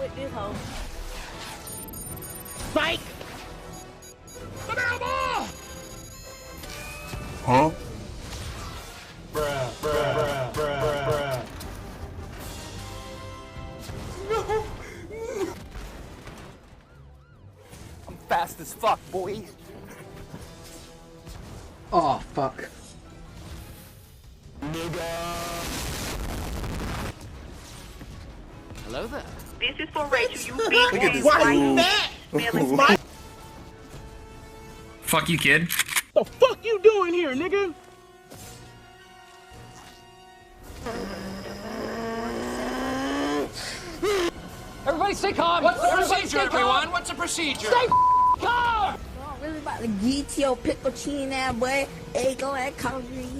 with this hoe. Spike! The barrel ball! Huh? Bruh, bruh, bruh, bruh, bruh. No! no. I'm fast as fuck, boy. Oh, fuck. Nigga! Hello there. This is for Rachel. You big Look at this ass fool. feeling smart. Fuck you, kid. What the fuck you doing here, nigga? Everybody stay calm. What's the procedure, everyone? What's the procedure? Stay calm. I'm really about to get your pickle chin that boy. Hey, go ahead, country, yeah.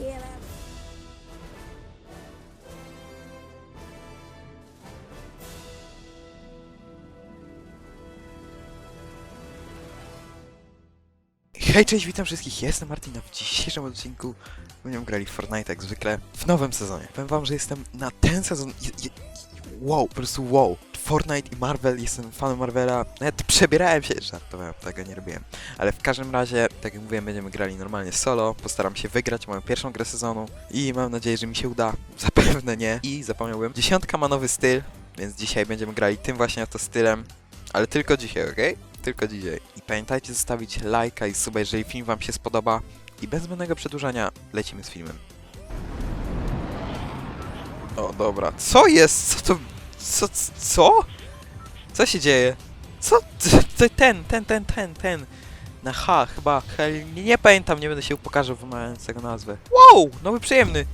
Hej, cześć, witam wszystkich, jestem Martina. W dzisiejszym odcinku będziemy grali w Fortnite jak zwykle w nowym sezonie. Powiem wam, że jestem na ten sezon... Wow, po prostu wow. Fortnite i Marvel, jestem fanem Marvela. Nawet przebierałem się, żartowałem, tego nie robiłem. Ale w każdym razie, tak jak mówiłem, będziemy grali normalnie solo. Postaram się wygrać moją pierwszą grę sezonu i mam nadzieję, że mi się uda. Zapewne nie. I zapomniałbym, dziesiątka ma nowy styl, więc dzisiaj będziemy grali tym właśnie oto stylem. Ale tylko dzisiaj, okej? Tylko dzisiaj. I pamiętajcie zostawić lajka i suba, jeżeli film wam się spodoba. I bez zbędnego przedłużania lecimy z filmem. O, dobra. Co jest? Co to... Co? Co? Co się dzieje? Co? Ten, ten, ten, ten, ten. Na H chyba. Nie, pamiętam, nie będę się upokarzał wymawiając tego nazwę. Wow! Nowy przyjemny.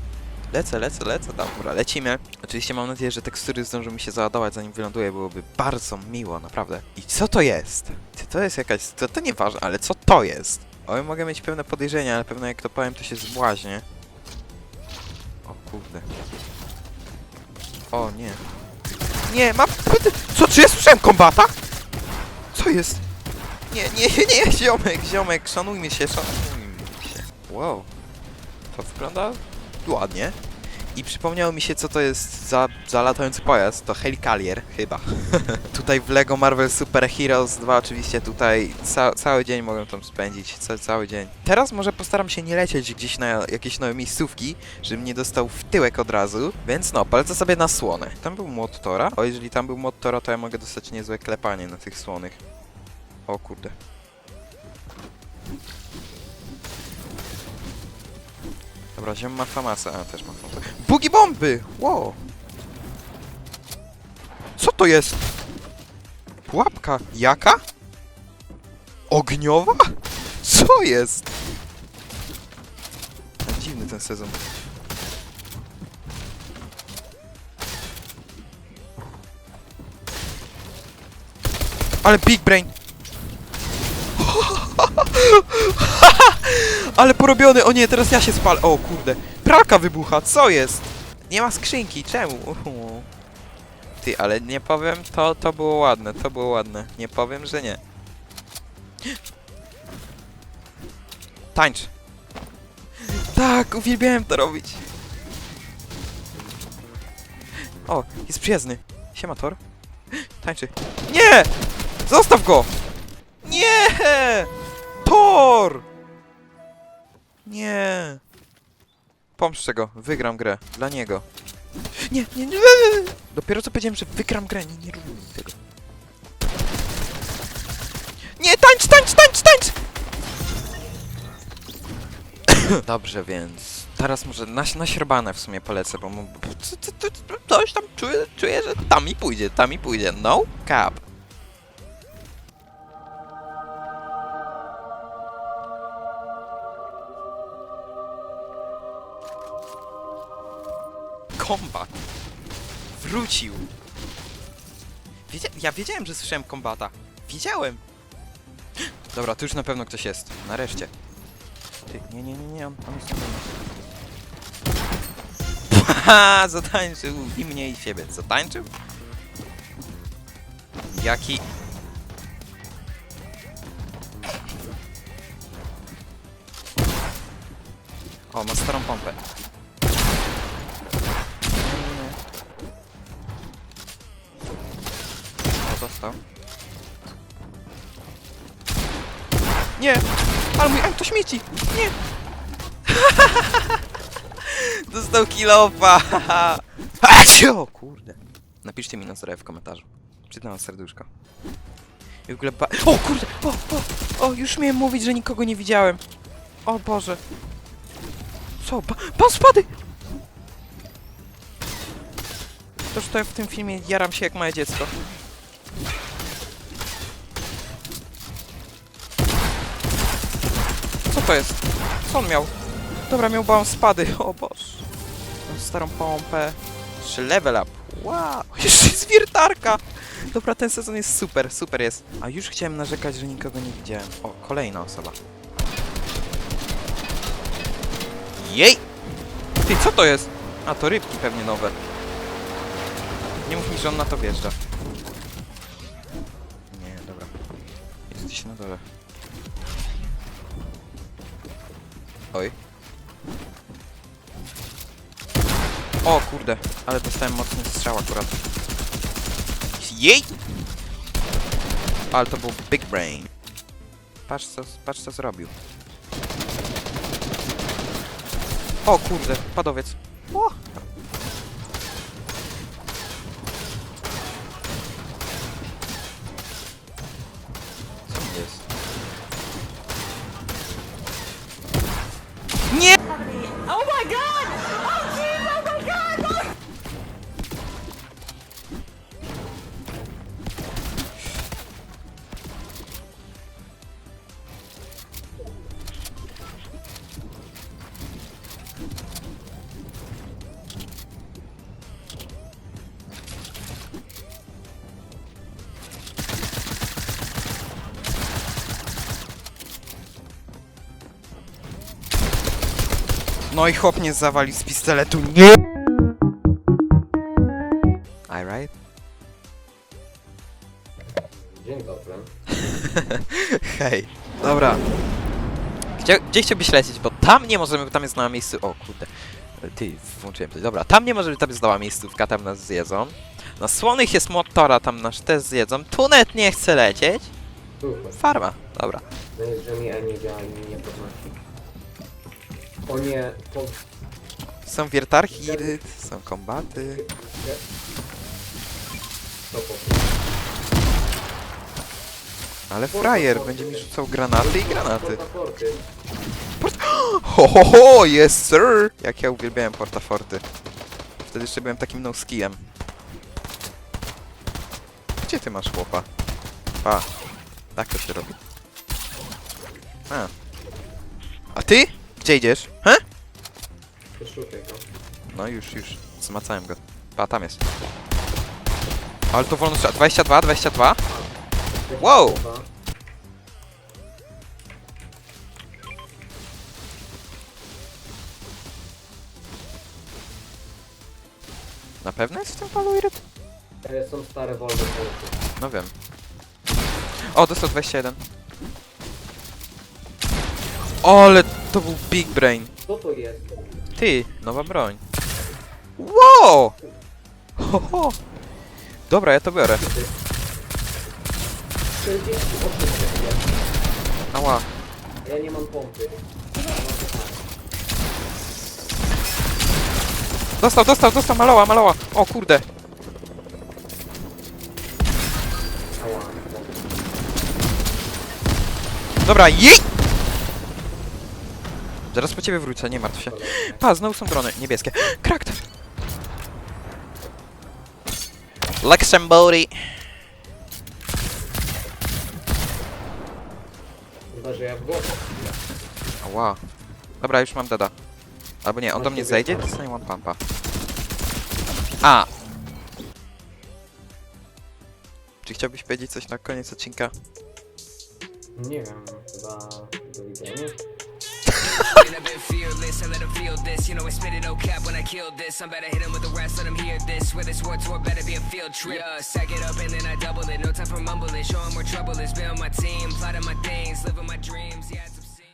Lecę, lecę, lecę. Dobra, lecimy. Oczywiście mam nadzieję, że tekstury zdążą mi się załadować zanim wyląduję, byłoby bardzo miło, naprawdę. I co to jest? Czy to jest jakaś... To, to nieważne, ale co to jest? O, ja mogę mieć pewne podejrzenia, ale pewno jak to powiem, to się zbłaźnie. O kurde. O nie. Nie, ma... Co, czy ja słyszałem kombata? Co jest? Nie, nie, nie, ziomek, ziomek, szanujmy się, szanujmy się. Wow. To wygląda ładnie. I przypomniało mi się, co to jest za, za latający pojazd. To Helicalier, chyba. tutaj w LEGO Marvel Super Heroes 2 oczywiście tutaj ca cały dzień mogę tam spędzić, ca cały dzień. Teraz może postaram się nie lecieć gdzieś na jakieś nowe miejscówki, żebym nie dostał w tyłek od razu, więc no, polecę sobie na słonę. Tam był młot Tora. O, jeżeli tam był młot Tora, to ja mogę dostać niezłe klepanie na tych słonych. O kurde. Dobra, ziom ma famasę, a też ma famasę. Bugi bomby! Wow! Co to jest? Pułapka. Jaka? Ogniowa? Co jest? Dziwny ten sezon. Ale big brain! Ale porobiony! O nie, teraz ja się spalę! O kurde! Pralka wybucha! Co jest? Nie ma skrzynki, czemu? Ty, ale nie powiem, to, to było ładne, to było ładne. Nie powiem, że nie. Tańcz! Tak, uwielbiałem to robić! O, jest przyjazny. Siema, Thor. Tańczy. Nie! Zostaw go! Nie! Thor! Nie. Pomszczę go, wygram grę. Dla niego. Nie, nie, nie. Dopiero co powiedziałem, że wygram grę. Nie, nie róbmy tego. Nie, tańcz, tańcz, tańcz, tańcz! Dobrze, więc teraz może na, na śrbanę w sumie polecę, bo mu, co- co- co- co- coś tam czuję, czuję, że tam mi pójdzie, tam mi pójdzie. No cap. Kombat. Wrócił. Wiedzia ja wiedziałem, że słyszałem kombata. Wiedziałem. Dobra, tu już na pewno ktoś jest. Nareszcie. Ty, nie, nie, nie, nie, on, on jest na zatańczył i mnie i siebie. Zatańczył? Jaki... O, ma starą pompę. Nie! Ale mój M to śmieci! Nie! Dostał kilofa! Acio! Kurde. Napiszcie mi na w komentarzu. Przyznam wam serduszko. I w ogóle ba- O kurde! O, o, o, już miałem mówić, że nikogo nie widziałem. O Boże. Co? Ba pan spady! To, że to ja w tym filmie jaram się jak małe dziecko. To jest? Co on miał? Dobra, miał bałam spady. O. Mam starą pompę. Jeszcze level up. Wow. Jeszcze jest wiertarka. Dobra, ten sezon jest super, super jest. A już chciałem narzekać, że nikogo nie widziałem. O, kolejna osoba. Jej! Ty, co to jest? A, to rybki pewnie nowe. Nie mów mi, że on na to wjeżdża. Nie, dobra. Jest gdzieś na dole. Oj. O kurde, ale dostałem mocny strzał akurat. Jej! Ale to był big brain. Patrz co, patrz co zrobił. O kurde, padowiec. O! No i chłop mnie zawalił z pistoletu. Nie! Alright. Dzień dobry. Hej. Dobra. Gdzie, gdzie chciałbyś lecieć? Bo tam nie możemy, bo tam jest na miejscu... O kurde. Ty, włączyłem coś. Dobra, tam nie możemy, tam jest nowa miejscówka, tam nas zjedzą. Na słonych jest motora, tam nas też zjedzą. Tu net nie chce lecieć. Farma. Dobra. No jest, że mi nie działa i mnie nie podnosi. O nie, to... Są wiertarki, są kombaty. To po Ale frajer będzie mi rzucał granaty i granaty. Portaforty. Ho ho ho, yes sir! Jak ja uwielbiałem portaforty. Wtedy jeszcze byłem takim no skijem. Gdzie ty masz chłopa? A, tak to się robi. A. A ty? Gdzie idziesz? He? Wyszukaj go. No już, już. Zmacałem go. A, tam jest. Ale to wolno strzela. 22, 22. Wow! Na pewno jest w tym palu iryt? E, Są stare wolne. No wiem. O, dostał 21. Ale to był big brain. Co to jest? Ty, nowa broń. Wow! Ho, ho. Dobra, ja to biorę. 48 sekund. Ała. Ja nie mam pompy. Dostał, dostał, dostał, maloła, maloła. O kurde. Dobra, jej! Zaraz po ciebie wrócę, nie martw się. Pa, znowu są drony, niebieskie. Cracked! Luxembourg. Chyba, że ja w głowę. Ała. Dobra, już mam dada. Albo nie, on do mnie zejdzie, dostanie one pumpa. A! Czy chciałbyś powiedzieć coś na koniec odcinka? Nie wiem, chyba do widzenia. I've been fearless, I let him feel this. You know, I spit it no cap when I kill this. I'm better hit him with the rest, let him hear this. Where this war tour better be a field trip. Yeah, sack it up and then I double it. No time for mumbling. Show him where trouble is. Be on my team, plotting my things, living my dreams. Yeah,